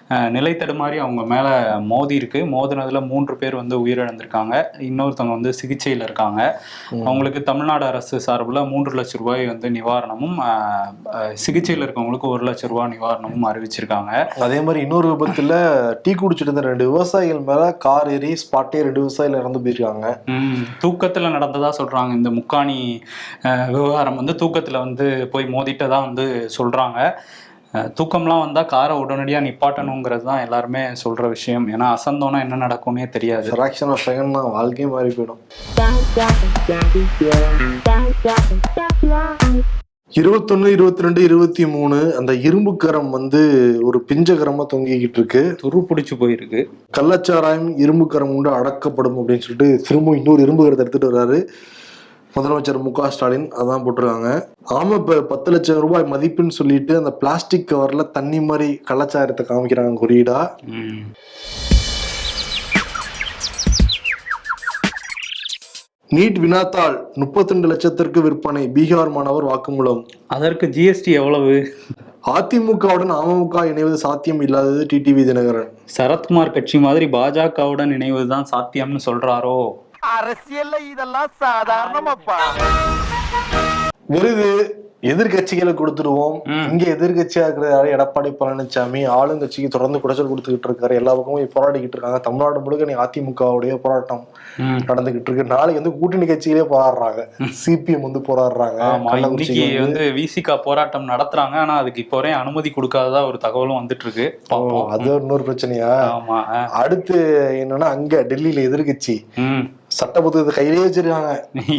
அஹ், நிலை தடுமாறி அவங்க மேல மோதி இருக்கு. மோதினதுல மூன்று பேர் வந்து உயிரிழந்திருக்காங்க. இன்னொருத்தவங்க வந்து சிகிச்சையில இருக்காங்க. அவங்களுக்கு தமிழ்நாடு அரசு சார்பில் மூன்று லட்சம் ரூபாய் வந்து நிவாரணமும் சிகிச்சையில் இருக்கவங்களுக்கு ஒரு லட்சம் ரூபாய் நிவாரணமும் அறிவிச்சிருக்காங்க. அதே மாதிரி இன்னொரு விபத்துல டீ குடிச்சிட்டு இருந்த ரெண்டு விவசாயிகள் மேல கார் ஏறி ஸ்பாட்டே ரெண்டு விவசாயிகள் இறந்து போயிருக்காங்க. தூக்கத்துல நடந்ததா சொல்றாங்க. இந்த முக்காணி விவகாரம் வந்து தூக்கத்துல வந்து போய் மோதிட்டதா வந்து சொல்றாங்க. அஹ், தூக்கம்லாம் வந்தா காரை உடனடியா நிப்பாட்டணுங்கிறது தான் எல்லாருமே சொல்ற விஷயம். ஏன்னா அசந்தோன்னா என்ன நடக்கும்னே தெரியாது. ஃபிராக்ஷன் ஆஃப் செகண்ட் தான். வாழ்க்கையே மாறி போயிடும். இருபத்தொன்னு இருபத்தி ரெண்டு இருபத்தி மூணு அந்த இரும்பு கரம் வந்து ஒரு பிஞ்சகரமா தொங்கிக்கிட்டு இருக்கு. துரு பிடிச்சு போயிருக்கு. கள்ளச்சாராயம் இரும்பு கரம் கொண்டு அடக்கப்படும் அப்படின்னு சொல்லிட்டு திரும்ப இன்னொரு இரும்பு கரத்தை எடுத்துட்டு வர்றாரு. முதலமைச்சர் மு க ஸ்டாலின் அதான் போட்டிருக்காங்க. ஆமா இப்ப பத்து லட்சம் ரூபாய் மதிப்புன்னு சொல்லிட்டு அந்த பிளாஸ்டிக் கவர்ல தண்ணி மாதிரி கள்ளச்சாரத்தை காமிக்கிறாங்க குறியீடா. நீட் வினாத்தாள் முப்பத்தி ரெண்டு லட்சத்திற்கு விற்பனை பீகார் மாணவர் வாக்குமூலம். அதற்கு ஜிஎஸ்டி எவ்வளவு? அதிமுகவுடன் அமமுக இணைவது சாத்தியம் இல்லாதது டிடிவி தினகரன். சரத்குமார் கட்சி மாதிரி பாஜகவுடன் இணைவதுதான் சாத்தியம்னு சொல்றாரோ? அரசியல்ல இதெல்லாம் சாதாரணமாப்பா விருது எதிர்கட்சிகளை கொடுத்துருவோம். இங்க எதிர்கட்சியா இருக்கிற யாரு எடப்பாடி பழனிசாமி ஆளுங்கட்சிக்கு தொடர்ந்து குடைச்சல் கொடுத்துக்கிட்டு இருக்காரு. எல்லா பக்கமும் போராடிக்கிட்டு இருக்காங்க. தமிழ்நாடு முழுக்க நீ அதிமுகவுடைய போராட்டம். நடந்துகிட்டு இருக்கு. நாளைக்கு வந்து கூட்டணி கட்சிகளே போராடுறாங்க. சிபிஎம் வந்து போராடுறாங்க. வந்து. விசிகா போராட்டம் நடத்துறாங்க. ஆனா அதுக்கு இப்போ வரையும் அனுமதி கொடுக்காததா ஒரு தகவலும் வந்துட்டு இருக்கு. அது இன்னொரு பிரச்சனையா. அடுத்து என்னன்னா அங்க டெல்லியில எதிர்கட்சி ம். சட்ட புத்தகத்தை கையிலேயே வச்சிருக்காங்க.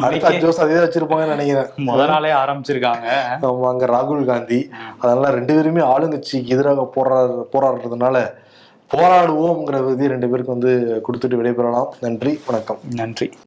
அடுத்த அஞ்சு வருஷம் அதே வச்சிருப்பாங்கன்னு நினைக்கிறேன். முத நாளே ஆரம்பிச்சிருக்காங்க. ஆமா, அங்க ராகுல் காந்தி. அதனால ரெண்டு பேருமே ஆளுங்கட்சிக்கு எதிராக போராடு போராடுறதுனால போராடுவோம்ங்கிற விதி ரெண்டு பேருக்கு வந்து கொடுத்துட்டு விடைபெறலாம். நன்றி வணக்கம். நன்றி.